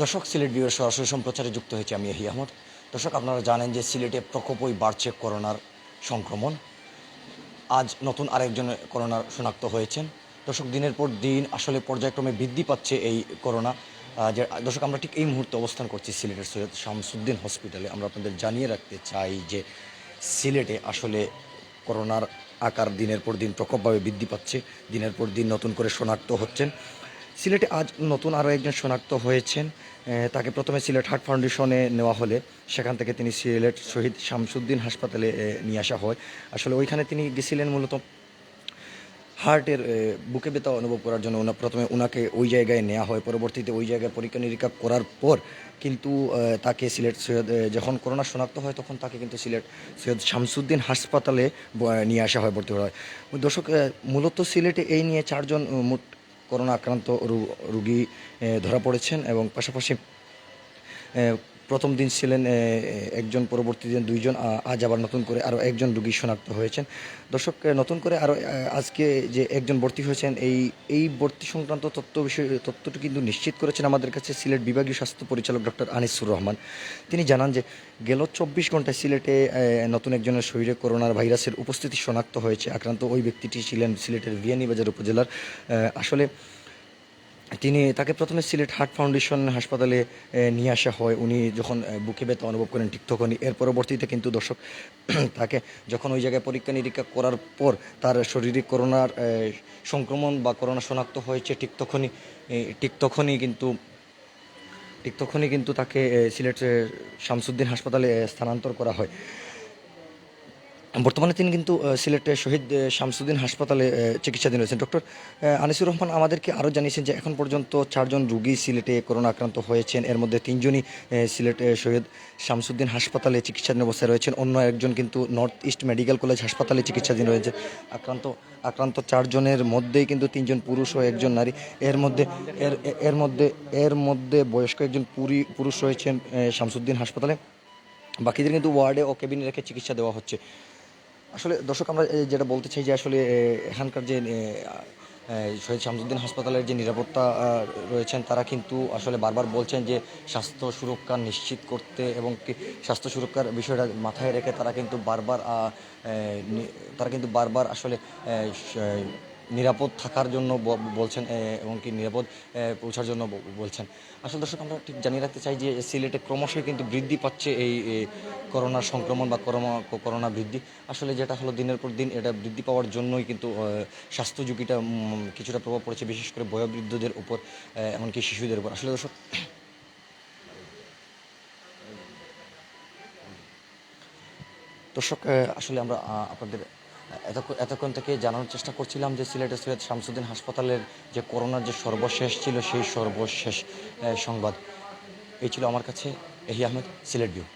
দর্শক, সিলেট বিউর সরাসরি সম্প্রচারে যুক্ত হয়েছে আমি এহি আহমদ। দর্শক, আপনারা জানেন যে সিলেটে প্রকোপই বাড়ছে করোনার সংক্রমণ। আজ নতুন আরেকজন করোনা শনাক্ত হয়েছেন। দর্শক, দিনের পর দিন আসলে পর্যায়ক্রমে বৃদ্ধি পাচ্ছে এই করোনা। যে, দর্শক, আমরা ঠিক এই মুহূর্তে অবস্থান করছি সিলেটের সৈয়দ শামসুদ্দিন হসপিটালে। আমরা আপনাদের জানিয়ে রাখতে চাই যে সিলেটে আসলে করোনার আকার দিনের পর দিন প্রকোপভাবে বৃদ্ধি পাচ্ছে। দিনের পর দিন নতুন করে শনাক্ত হচ্ছেন। সিলেটে আজ নতুন আরও একজন শনাক্ত হয়েছেন তাকে প্রথমে সিলেট হার্ট ফাউন্ডেশনে নেওয়া হলে সেখান থেকে তিনি সিলেট শহীদ শামসুদ্দিন হাসপাতালে নিয়ে আসা হয়। আসলে ওইখানে তিনি গেছিলেন মূলত হার্টের বুকে ব্যথা অনুভব করার জন্য। ওনা প্রথমে ওনাকে ওই জায়গায় নেওয়া হয়। পরবর্তীতে ওই জায়গায় পরীক্ষা নিরীক্ষা করার পর কিন্তু তাকে সিলেট সৈয়দ যখন করোনা শনাক্ত হয় তখন তাকে কিন্তু সিলেট সৈয়দ শামসুদ্দিন হাসপাতালে নিয়ে আসা হয়, ভর্তি হয়। দর্শক মূলত সিলেটে এই নিয়ে চারজন মোট করোনা আক্রান্ত রুগী ধরা পড়েছেন এবং পাশাপাশি প্রথম দিন ছিলেন একজন পরবর্তী দিন দুইজন আজ আবার নতুন করে আরও একজন রুগী শনাক্ত হয়েছেন। দর্শক নতুন করে আরও আজকে যে একজন ভর্তি হয়েছেন, এই এই ভর্তি সংক্রান্ত তথ্য বিষয়, তথ্যটি কিন্তু নিশ্চিত করেছেন আমাদের কাছে সিলেট বিভাগীয় স্বাস্থ্য পরিচালক ডক্টর আনিসুর রহমান। তিনি জানান যে, গেল চব্বিশ ঘন্টায় সিলেটে নতুন একজনের শরীরে করোনার ভাইরাসের উপস্থিতি শনাক্ত হয়েছে। আক্রান্ত ওই ব্যক্তিটি ছিলেন সিলেটের বিয়ানীবাজার উপজেলার আসলে তিনি তাকে প্রথমে সিলেট হার্ট ফাউন্ডেশন হাসপাতালে নিয়ে আসা হয়। উনি যখন বুকে ব্যথা অনুভব করেন, ঠিক তখনই। এর পরবর্তীতে কিন্তু দর্শক, তাকে যখন ওই জায়গায় পরীক্ষা নিরীক্ষা করার পর তার শরীরে করোনার সংক্রমণ বা করোনা শনাক্ত হয়েছে, ঠিক তখনই ঠিক তখনই কিন্তু, ঠিক তখনই কিন্তু তাকে সিলেট শামসুদ্দিন হাসপাতালে স্থানান্তর করা হয়। বর্তমানে তিনি কিন্তু আহ, সিলেটের শহীদ শামসুদ্দিন হাসপাতালে চিকিৎসাধীন রয়েছেন। ডক্টর আনিসুর রহমান আমাদেরকে আরও জানিয়েছেন যে এখন পর্যন্ত চারজন রুগী সিলেটে করোনা আক্রান্ত হয়েছেন। এর মধ্যে তিনজনই সিলেটে শহীদ শামসুদ্দিন হাসপাতালে চিকিৎসাধীন অবস্থায় রয়েছেন। অন্য একজন কিন্তু নর্থ ইস্ট মেডিকেল কলেজ হাসপাতালে চিকিৎসাধীন রয়েছে। আক্রান্ত আক্রান্ত চারজনের মধ্যেই কিন্তু তিনজন পুরুষ ও একজন নারী। এর মধ্যে এর এর মধ্যে এর মধ্যে বয়স্ক একজন পুরী পুরুষ রয়েছেন শামসুদ্দিন হাসপাতালে। বাকিদের কিন্তু ওয়ার্ডে ও কেবিনে রেখে চিকিৎসা দেওয়া হচ্ছে। আসলে দর্শক, আমরা যেটা বলতে চাই যে আসলে এখানকার যে শহীদ শামসুদ্দিন হাসপাতালের যে নিরাপত্তা রয়েছেন, তারা কিন্তু আসলে বারবার বলছেন যে স্বাস্থ্য সুরক্ষা নিশ্চিত করতে এবং স্বাস্থ্য সুরক্ষার বিষয়টা মাথায় রেখে তারা কিন্তু বারবার তারা কিন্তু বারবার আসলে নিরাপদ থাকার জন্য বলছেন এবং কি নিরাপদ পৌঁছার জন্য বলছেন। আসলে দর্শক আমরা ঠিক জানিয়ে রাখতে চাই যে সিলেটে ক্রমশই কিন্তু বৃদ্ধি পাচ্ছে এই এ, করোনার সংক্রমণ বা করোনা করোনা বৃদ্ধি। আসলে যেটা হলো দিনের পর দিন এটা বৃদ্ধি পাওয়ার জন্যই কিন্তু স্বাস্থ্য ঝুঁকিটা কিছুটা প্রভাব পড়েছে বিশেষ করে বয়োবৃদ্ধদের উপর এমনকি শিশুদের উপর। আসলে দর্শক দর্শক আসলে আমরা আপনাদের এতক্ষণ এতক্ষণ থেকে জানানোর চেষ্টা করছিলাম যে সিলেটের সৈয়দ শামসুদ্দিন হাসপাতালের যে করোনার যে সর্বশেষ ছিল সেই সর্বশেষ সংবাদ। এই ছিল আমার কাছে এহি আহমেদ, সিলেট ভিউ